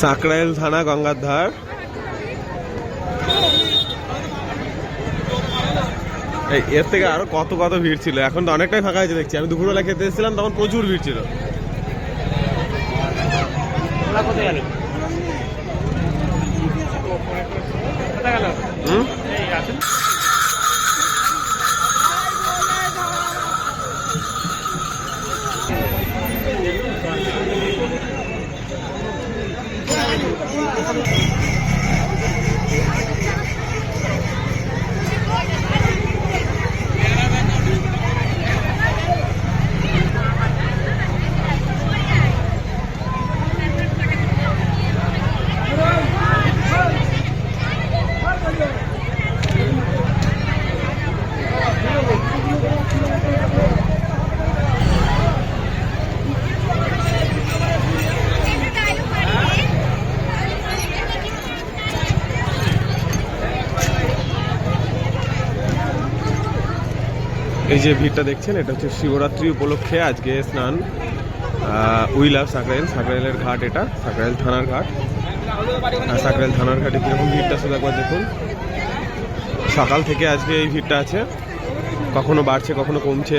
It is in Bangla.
সাঁকড়াইল থানা, গঙ্গার ধার। এর থেকে আরও কত কত ভিড় ছিল? এখন তো অনেকটাই ফাঁকা হয়েছে, দেখছি। আমি দুপুরবেলা খেতে এসেছিলাম, তখন প্রচুর ভিড় ছিল। কোথায় এই যে ভিড়টা দেখছেন, এটা হচ্ছে শিবরাত্রি উপলক্ষে আজকে স্নান উইল অফ সাকরাইল, সাকরাইলের ঘাট এটা, সাকরাইল থানার ঘাট। আর সাকরাইল থানার ঘাটে কীরকম ভিড়টা শুধু একবার দেখুন। সকাল থেকে আজকে এই ভিড়টা আছে, কখনো বাড়ছে, কখনো কমছে।